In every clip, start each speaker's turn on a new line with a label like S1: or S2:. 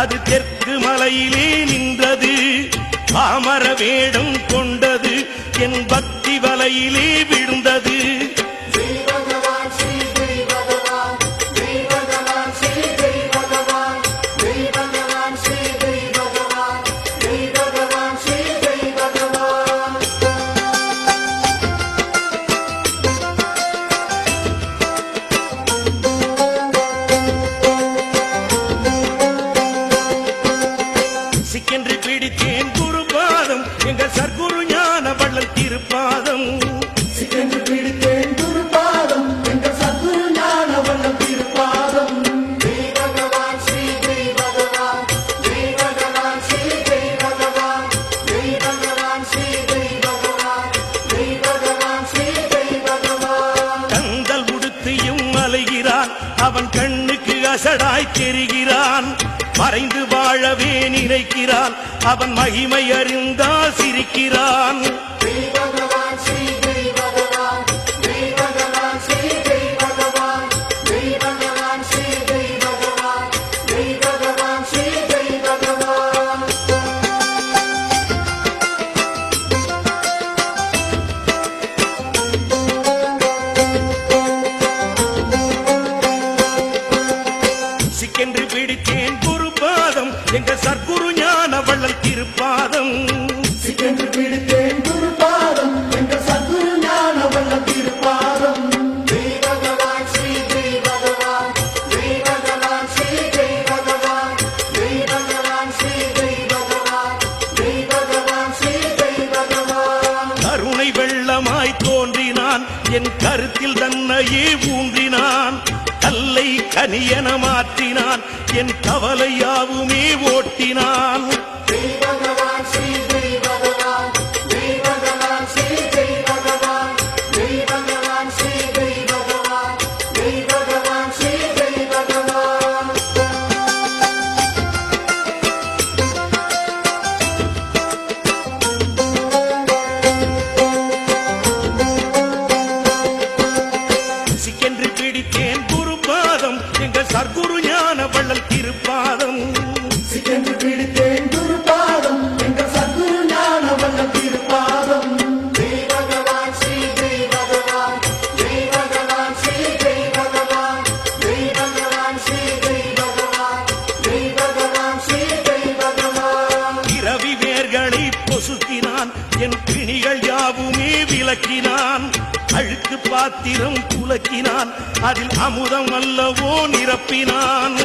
S1: அது தெற்கு மலையிலே நின்றது. தாமர வேடம் கொண்டது. என் பக்தி வலையிலே விழுந்தது. அவன் கண்ணுக்கு அசடாய் தெரிகிறான். மறைந்து வாழவே நினைக்கிறான். அவன் மகிமை அறிந்தால் சிரிக்கிறான். பாதம் எங்கள் என் கருத்தில் தன்னையே ஊன்றினான். கல்லை கனியன மாற்றினான். என் கவலையாவுமே ஓட்டினான். விளக்கினான் அழுக்கு பாத்திரம் குலக்கினான் அதில் அமுதம் அல்லவோ நிரப்பினான்.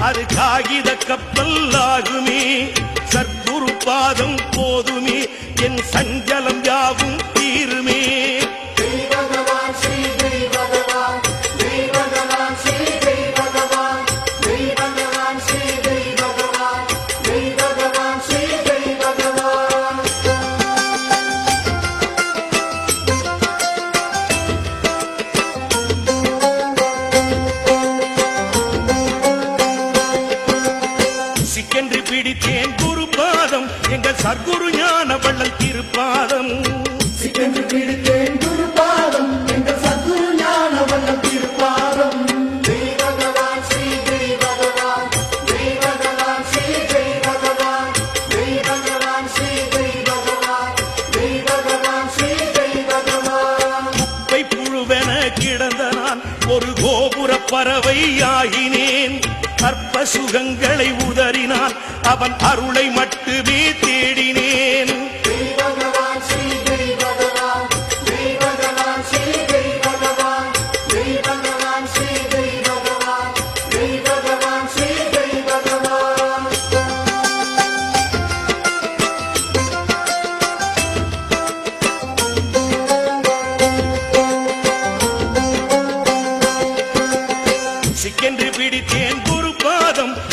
S1: அது காகித கப்பல்லாகுமே. சர்க்குரு பாதம் போதுமே. என் சஞ்சலம் யாவும் சர்க்குரு ஞான வள்ளல்
S2: பிடித்தேன் குரு எங்கள் சத்குரு ஞான வள்ளல் திருப்பாதம். ஜெய்
S1: கிடந்த நான் ஒரு கோபுர பறவை ஆகினேன் கற்ப சுகங்களை உதறினான். அவன் அருளை மட்டுமே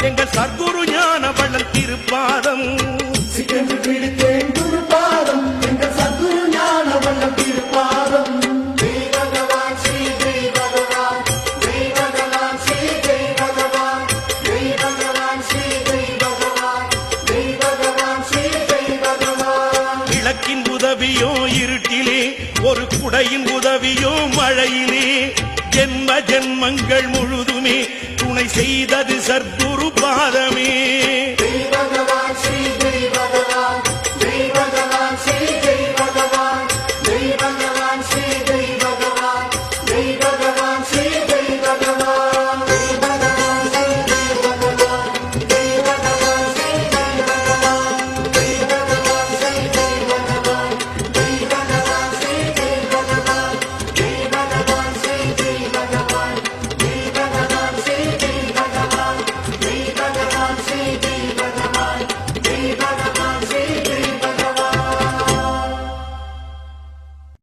S1: எங்கள் சர்க்குரு ஞான வள்ளல் திருப்பாதம்.
S2: சிக்கென்று பிடித்தேன் குரு பாதம் எங்கள் சத்குரு ஞான வல்லம் திருப்பாதம்.
S1: உதவியோ இருட்டிலே ஒரு குடையின் உதவியோ மழையிலே ஜென்ம ஜென்மங்கள் முழுதுமே துணை செய்தது சர்க்குரு பாதமே.
S2: ஜெய்